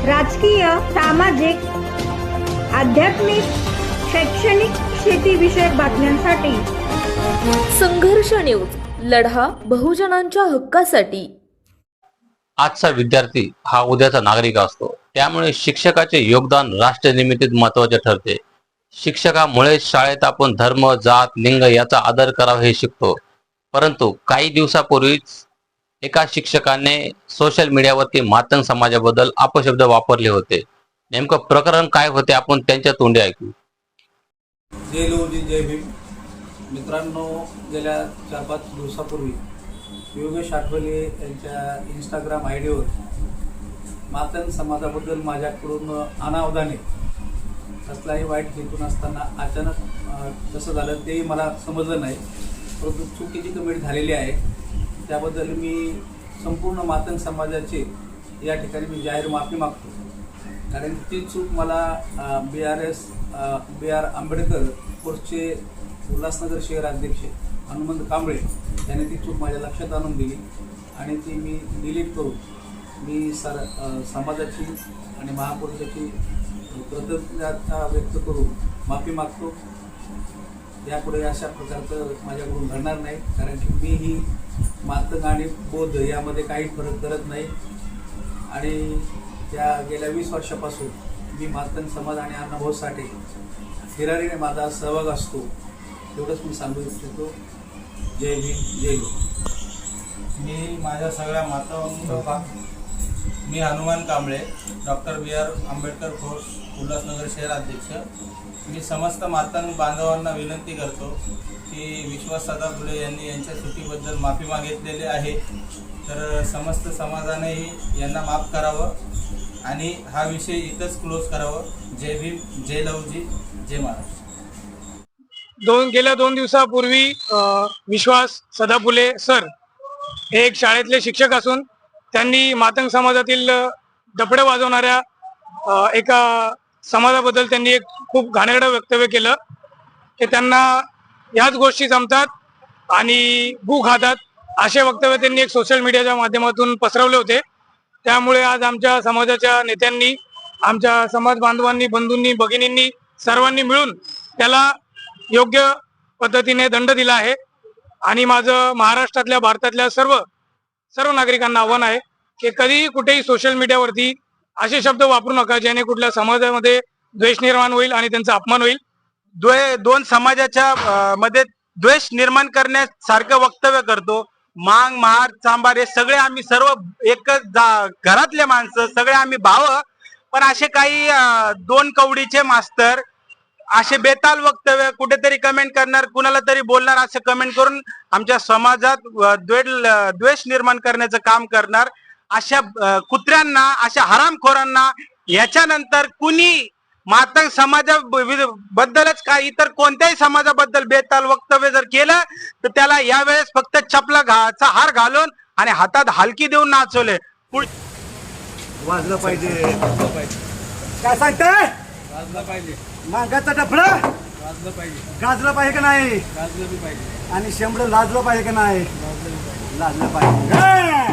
राजकीय सामाजिक आध्यात्मिक शैक्षणिक शेतीविषयक बातम्यांसाठी. संघर्ष न्यूज लढा बहुजनांच्या हक्कासाठी. आजचा विद्यार्थी हा उद्याचा नागरिक असतो. त्यामुळे शिक्षकाचे योगदान राष्ट्र निर्मितीत महत्त्वाचे ठरते. शिक्षकामुळे शाळेत आपण धर्म जात लिंग याचा आदर करावा हे शिकतो. परंतु काही दिवसापूर्वीच एका शिक्षकाने सोशल मीडियावरती मातंग समाजाबद्दल अपशब्द वापरले होते. नेमकं प्रकरण काय होते आपण त्यांच्या तोंडी ऐकू. जय लोजी जय भीम. मित्रांनो गेल्या चार पाच दिवसापूर्वी योगेश आठवले यांच्या इंस्टाग्राम आय डीवर मातन समाजाबद्दल माझ्याकडून अनावधाने कसलाही वाईट घेतून असताना अचानक कसं झालं तेही मला समजलं नाही परंतु चुकीची कमेंट झालेली आहे. त्याबद्दल मी संपूर्ण मातंग समाजाचे या ठिकाणी मी जाहीर माफी मागतो. कारण ती चूक मला B R S B R Ambedkar कोर्सचे उल्हासनगर शहर अध्यक्ष हनुमंत कांबळे यांनी ती चूक माझ्या लक्षात आणून दिली आणि ती मी डिलीट करून मी सर समाजाची आणि महापुरुषाची कृतज्ञता व्यक्त करून माफी मागतो. यापुढे अशा प्रकारचं माझ्याकडून घडणार नाही कारण की मी ही मातंग आणि बौद्ध यामध्ये काही फरक करत नाही. आणि त्या गेल्या वीस वर्षापासून मी मातंग समाज आणि अण्णाभाऊ साठे हिरारीने माझा सहभाग असतो. एवढंच मी सांगू इच्छितो. जय भीम जय मी माझ्या सगळ्या माता मी Hanuman Kamble doctor B R Ambedkar force Ulhasnagar शहर अध्यक्ष. मी समस्त मातंग बांधवांना विनंती करतो की विश्वास सदा फुले यांनी यांच्या सुट्टीबद्दल माफी मागितलेली आहे. तर समस्त समाजानेही यांना माफ करावं आणि हा विषय इथंच क्लोज करावं. जय भीम जय लवजी जय महाराष्ट्र. दोन गेल्या दोन दिवसापूर्वी विश्वास सदाफुले सर हे एक शाळेतले शिक्षक असून त्यांनी मातंग समाजातील अ, वाजवणाऱ्या एका समाजाबद्दल त्यांनी एक खूप घाणेरडं वक्तव्य केलं. की त्यांना ह्याच गोष्टी जमतात आणि भू खातात. असे वक्तव्य त्यांनी एक सोशल मीडियाच्या माध्यमातून पसरवले होते. त्यामुळे आज आमच्या समाजाच्या नेत्यांनी आमच्या समाज बांधवांनी बंधूंनी भगिनींनी सर्वांनी मिळून त्याला योग्य पद्धतीने दंड दिला आहे. आणि माझं महाराष्ट्रातल्या भारतातल्या सर्व सर्व नागरिकांना आव्हान आहे की कधीही कुठेही सोशल मीडियावरती असे शब्द वापरू नका ज्याने कुठल्या समाजामध्ये द्वेष निर्माण होईल आणि त्यांचा अपमान होईल. द्वे दोन समाजाच्या मध्ये द्वेष निर्माण करण्यासारखं वक्तव्य करतो. मांग महार चांबार हे सगळे आम्ही सर्व एकच जा- घरातले माणसं सगळे आम्ही भाव. पण असे काही दोन कवडीचे मास्तर असे बेताल वक्तव्य कुठेतरी कमेंट करणार कुणाला तरी बोलणार असं कमेंट करून आमच्या समाजात द्वेष निर्माण करण्याचं काम करणार. अशा कुत्र्यांना अशा हरामखोरांना याच्यानंतर कुणी मातंग समाजाबद्दलच काय इतर कोणत्याही समाजाबद्दल बेताल वक्तव्य जर केलं तर त्याला यावेळेस फक्त चपला घाचा हार घालून आणि हातात हलकी देऊन नाचवले. वाजलं पाहिजे. काय सांगताय? वाजलं पाहिजे. मागाचा गाजलं पाहिजे. का नाही? वाजलं बी पाहिजे. आणि शेंबड लाजलं पाहिजे का नाही? लाजलं पाहिजे.